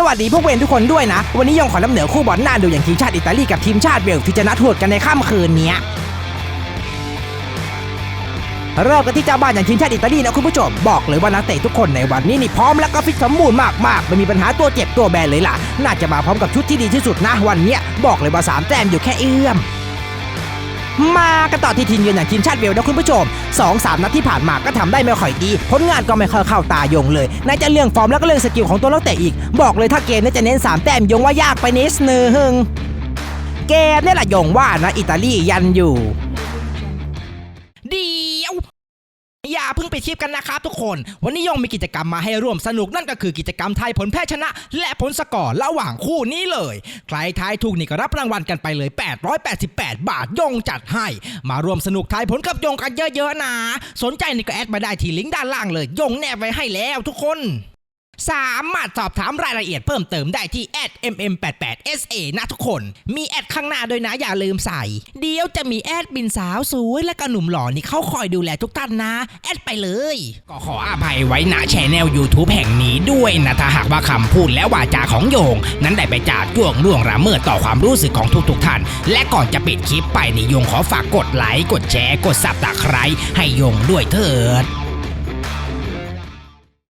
สวัสดีพวกเวนทุกคนด้วยนะ วันนี้ยองขอนำเหนือคู่บอลหน้าดูอย่างทีมชาติอิตาลีกับทีมชาติเวลที่จะนัดทวดกันในค่ำคืนนี้เริ่มกันที่เจ้าบ้านอย่างทีมชาติอิตาลีนะคุณผู้ชมบอกเลยว่านักเตะทุกคนในวันนี้นี่พร้อมและก็ฟิตสมบูรณ์มากๆไม่มีปัญหาตัวเจ็บตัวแบนเลยล่ะ น่าจะมาพร้อมกับชุดที่ดีที่สุดนะวันนี้บอกเลยว่าสามแต้มอยู่แค่เอื้อม มากันต่อที่ทีมเยือนอย่างทีมชาติเวลนะคุณผู้ชม2อสามนัดที่ผ่านมาก็ทำได้ไม่ค่อยดี ผลงานก็ไม่ค่อยเข้าตายงเลยในจะเรื่องฟอร์มแล้วก็เรื่องสกิลของตัวนักเตะอีก บอกเลยถ้าเกมนี้จะเน้น 3 แต้มยงว่ายากไปนิดนึงเกมนี่แหละยงว่านะอิตาลียันอยู่ ดี เพิ่งไปชิปกันนะครับทุกคน วันนี้ยงมีกิจกรรมมาให้ร่วมสนุกนั่นก็คือกิจกรรมทายผลแพ้ชนะ และผลสกอร์ระหว่างคู่นี้เลย ใครทายถูกนี่ก็รับรางวัลกันไปเลย 888 บาทยงจัดให้ มาร่วมสนุกทายผลกับยงกันเยอะๆนะ สนใจนี่ก็แอดมาได้ที่ลิงก์ด้านล่างเลยยงแนบไว้ให้แล้วทุกคน สามารถสอบถามรายละเอียดเพิ่มเติมได้ที่ @mm88sa นะทุกคน มีแอดข้างหน้าด้วยนะอย่าลืมใส่ เดี๋ยวจะมีแอดบินสาวสวยและก็หนุ่มหล่อนี่เขาคอยดูแลทุกท่านนะ แอดไปเลย ก็ขออภัยไว้ณแชนแนล YouTube แห่งนี้ด้วยนะ ถ้าหากว่าคำพูดและวาจาของโยง นั้นได้ไปจาดจ้วงล่วงละเมิดต่อความรู้สึกของทุกๆท่าน และก่อนจะปิดคลิปไปนี่โยงขอฝากกดไลค์กดแชร์กดซับตะไคร้ให้โยงด้วยเถิด